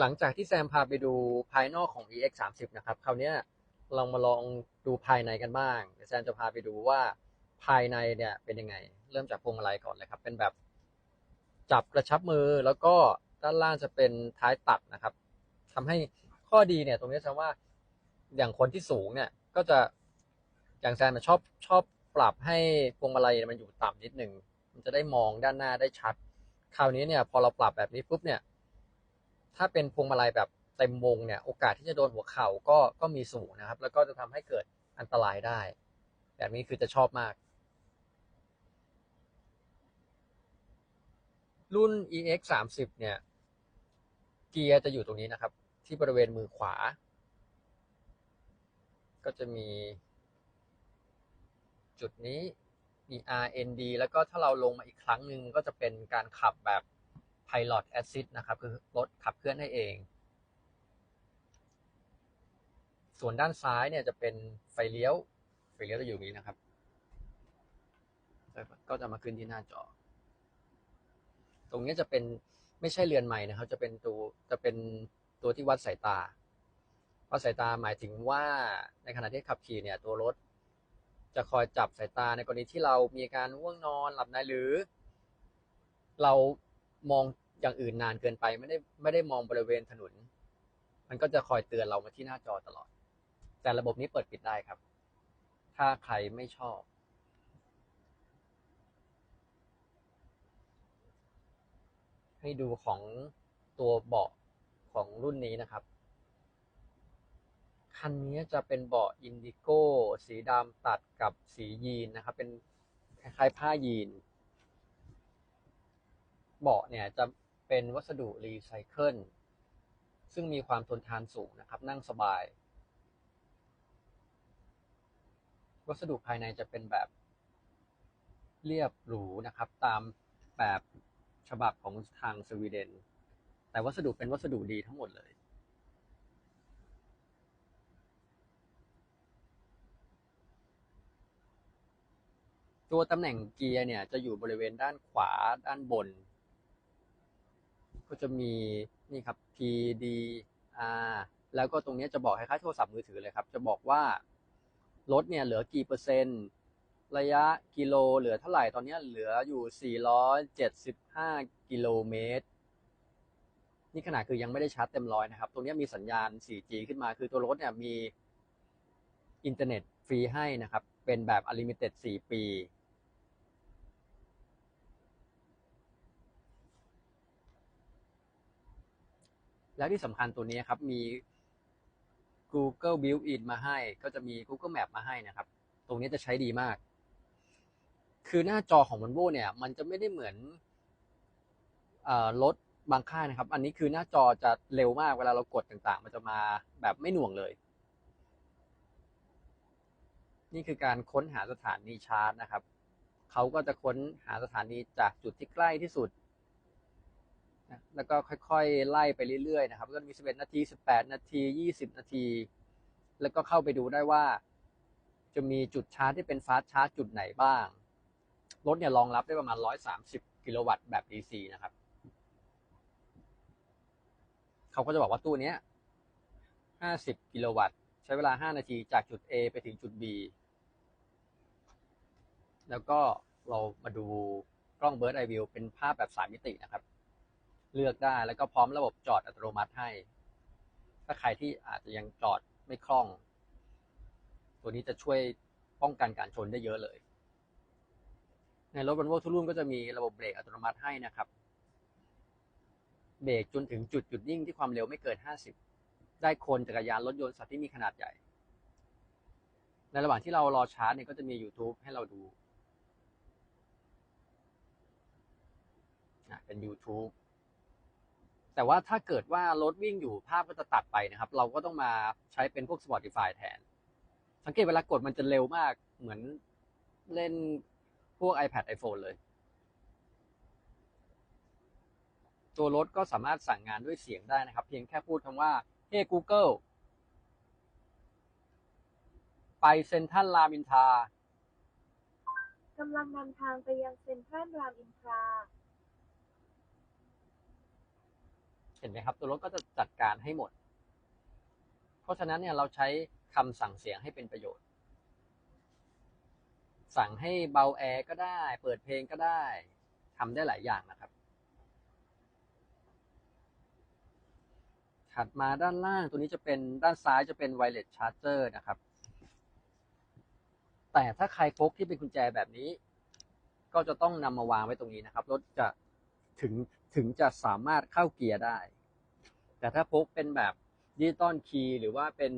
หลังจากที่แซมพาไปดูภายนอกของ EX 3 0นะครับ คราวนี้เรามาลองดูภายในกันบ้างแซมจะพาไปดูว่าภายในเนี่ยเป็นยังไง เริ่มจากพวงมาลัยก่อนเลยครับ เป็นแบบจับกระชับมือแล้วก็ด้านล่างจะเป็นท้ายตัดนะครับทำให้ข้อดีเนี่ย ตรงนี้แซมว่าอย่างคนที่สูงเนี่ย ก็จะอย่างแซมชอบชอบปรับให้พวงมาลัยมันอยู่ต่ำนิดหนึ่งมันจะได้มองด้านหน้าได้ชัด คราวนี้เนี่ย พอเราปรับแบบนี้ปุ๊บเนี่ย ถ้าเป็นพวงมาลัยแบบเต็มวงเนี่ยโอกาสที่จะโดนหัวเข่าก็ก็มีสูงนะครับ แล้วก็จะทำให้เกิดอันตรายได้ แบบนี้คือจะชอบมาก รุ่น EX 30เนี่ย เกียร์จะอยู่ตรงนี้นะครับ ที่บริเวณมือขวา ก็จะมี จุดนี้มี RND แล้วก็ถ้าเราลงมาอีกครั้งหนึ่งก็จะเป็นการขับแบบ Pilot Assist นะครับ คือรถขับเคลื่อนให้เอง ส่วนด้านซ้ายเนี่ยจะเป็นไฟเลี้ยว ไฟเลี้ยวจะอยู่นี้นะครับ ก็จะมาขึ้นที่หน้าจอ ตรงนี้จะเป็นไม่ใช่เรือนใหม่นะครับ จะเป็นตัวจะเป็นตัวที่วัดสายตา วัดสายตาหมายถึงว่าในขณะที่ขับขี่เนี่ยตัวรถจะคอยจับสายตาในกรณีที่เรามีการง่วงนอนหลับในหรือ เรามอง อย่างอื่นนานเกินไปไม่ได้ไม่ได้มองบริเวณถนน มันก็จะคอยเตือนเรามาที่หน้าจอตลอด แต่ระบบนี้เปิดปิดได้ครับ ถ้าใครไม่ชอบ ให้ดูของตัวเบาะของรุ่นนี้นะครับ คันนี้จะเป็นเบาะอินดิโก้ สีดำตัดกับสียีนนะครับ เป็นคล้ายๆผ้ายีนเบาะเนี่ยจะ เป็นวัสดุรีไซเคิลซึ่งมีความทนทานสูงนะครับ นั่งสบาย วัสดุภายในจะเป็นแบบเรียบหรูนะครับ ตามแบบฉบับของทางสวีเดน แต่วัสดุเป็นวัสดุดีทั้งหมดเลยตัวตำแหน่งเกียร์เนี่ยจะอยู่บริเวณด้านขวาด้านบน ก็จะมีนี่ครับ P D R แล้วก็ตรงนี้จะบอกคล้ายๆโทรศัพท์มือถือเลยครับ จะบอกว่ารถเนี่ยเหลือกี่เปอร์เซ็นต์ ระยะกิโลเหลือเท่าไหร่ตอนนี้เหลืออยู่ 475 กิโลเมตร นี่ขนาดคือยังไม่ได้ชาร์จเต็มร้อยนะครับ ตรงนี้มีสัญญาณ 4G ขึ้นมา คือตัวรถเนี่ยมีอินเทอร์เน็ตฟรีให้นะครับ เป็นแบบ Unlimited 4ปี แล้วที่สำคัญตัวนี้ครับมี Google Built-in มาให้ ก็จะมี Google Map มาให้นะครับ ตรงนี้จะใช้ดีมาก คือหน้าจอของ Volvo เนี่ย มันจะไม่ได้เหมือนรถบางค่ายนะครับ อันนี้คือหน้าจอจะเร็วมากเวลาเรากดต่างๆ มันจะมาแบบไม่หน่วงเลย นี่คือการค้นหาสถานีชาร์จนะครับ เขาก็จะค้นหาสถานีจากจุดที่ใกล้ที่สุด แล้วก็ค่อยๆ ไล่ไปเรื่อยๆนะครับ ก็มี 11 นาที 18 นาที 20 นาที แล้วก็เข้าไปดูได้ว่า จะมีจุดชาร์จที่เป็นฟาสชาร์จจุดไหนบ้าง รถเนี่ยรองรับได้ประมาณ 130 กิโลวัตต์แบบ DC นะครับ เขาก็จะบอกว่าตู้นี้ 50 กิโลวัตต์ ใช้เวลา 5 นาทีจากจุด A ไปถึงจุด B แล้วก็เรามาดูกล้อง Bird Eye View เป็นภาพแบบ3มิตินะครับ เลือกได้ แล้วก็พร้อมระบบจอดอัตโนมัติให้ ถ้าใครที่อาจจะยังจอดไม่คล่อง ตัวนี้จะช่วยป้องกันการชนได้เยอะเลย ในรถ Volvo ทุกรุ่นก็จะมีระบบเบรกอัตโนมัติให้นะครับ เบรกจนถึงจุดหยุดนิ่งที่ความเร็วไม่เกิน 50 ได้คนจักรยานรถยนต์สัตว์ที่มีขนาดใหญ่ ในระหว่างที่เรารอชาร์จเนี่ยก็จะมี YouTube ให้เราดูเป็น YouTube แต่ว่าถ้าเกิดว่ารถวิ่งอยู่ภาพก็จะตัดไปนะครับ เราก็ต้องมาใช้เป็นพวก Spotify แทน สังเกตเวลากดมันจะเร็วมากเหมือนเล่นพวก iPad iPhone เลย ตัวรถก็สามารถสั่งงานด้วยเสียงได้นะครับ เพียงแค่พูดคำว่า Hey Google ไปเซ็นทรัลรามอินทรากำลังนำทางไปยังเซ็นทรัลรามอินทรา เห็นไหมครับตัวรถก็จะจัดการให้หมด เพราะฉะนั้นเนี่ยเราใช้คำสั่งเสียงให้เป็นประโยชน์ สั่งให้เบาแอร์ก็ได้ เปิดเพลงก็ได้ทำได้หลายอย่างนะครับ ถัดมาด้านล่างตัวนี้จะเป็นด้านซ้ายจะเป็น wireless charger นะครับ แต่ถ้าใครพกที่เป็นกุญแจแบบนี้ ก็จะต้องนำมาวางไว้ตรงนี้นะครับ รถจะถึงถึงจะสามารถเข้าเกียร์ได้ แต่ถ้าพกเป็นแบบดิจิตอลคีย์หรือว่าเป็น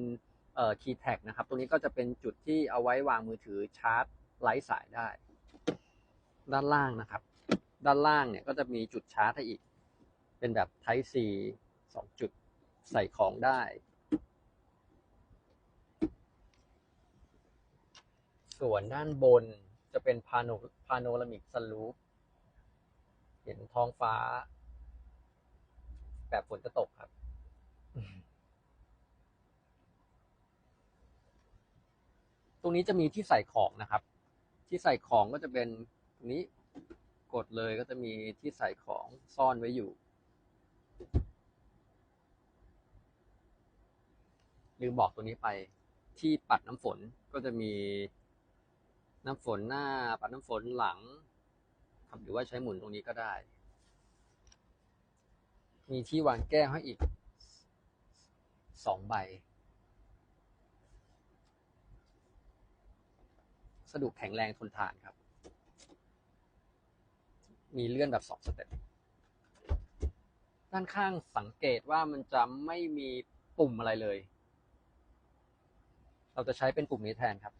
เอ่อคีย์แท็กนะครับ ตรงนี้ก็จะเป็นจุดที่เอาไว้วางมือถือชาร์จไร้สายได้ ด้านล่างนะครับ ด้านล่างเนี่ยก็จะมีจุดชาร์จให้อีก เป็นแบบ Type C สองจุดใส่ของได้ ส่วนด้านบนจะเป็นพาโนพาโนรามิกสลูปเห็นท้องฟ้า แบบฝนจะตกครับ ตรงนี้จะมีที่ใส่ของนะครับ ที่ใส่ของก็จะเป็นตรงนี้กดเลยก็จะมีที่ใส่ของซ่อนไว้อยู่ ลืมบอกตัวนี้ไป ที่ปัดน้ำฝนก็จะมีน้ำฝนหน้า ปัดน้ำฝนหลังหรือว่าใช้หมุนตรงนี้ก็ได้ มีที่วางแก้วให้อีกสองใบ สะดวกแข็งแรงทนทานครับ มีเลื่อนแบบสองสเต็ปด้านข้างสังเกตว่ามันจะไม่มีปุ่มอะไรเลย เราจะใช้เป็นปุ่มนี้แทนครับ